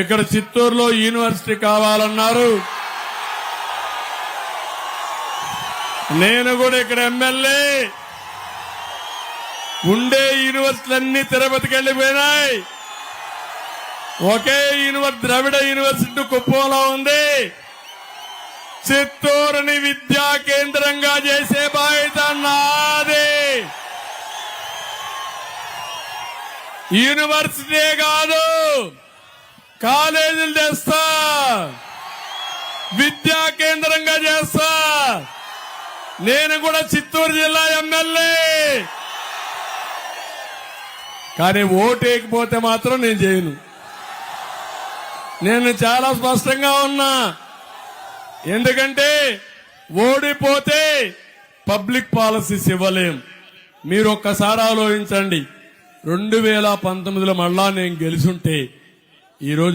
ఇక్కడ చిత్తూరులో యూనివర్సిటీ కావాలన్నారు. నేను కూడా ఇక్కడ ఎమ్మెల్యే. ఉండే యూనివర్సిటీలన్నీ తిరుపతికి వెళ్ళిపోయినాయి. ఒకే యూనివర్సిటీ ద్రవిడ యూనివర్సిటీ కుప్పంలో ఉంది. చిత్తూరుని విద్యా కేంద్రంగా చేసే బాధ్యత నాది. యూనివర్సిటీ కాదు. కాలేజీలు చేస్తా. విద్యా కేంద్రంగా చేస్తా. నేను కూడా చిత్తూరు జిల్లా ఎమ్మెల్యే. కానీ ఓటేయకపోతే మాత్రం నేను చేయను. నేను చాలా స్పష్టంగా ఉన్నా. ఎందుకంటే ఓడిపోతే పబ్లిక్ పాలసీస్ ఇవ్వలేం. మీరు ఒక్కసారి ఆలోచించండి. రెండు వేల పంతొమ్మిదిలో మళ్ళా నేను గెలిచుంటే ఈరోజు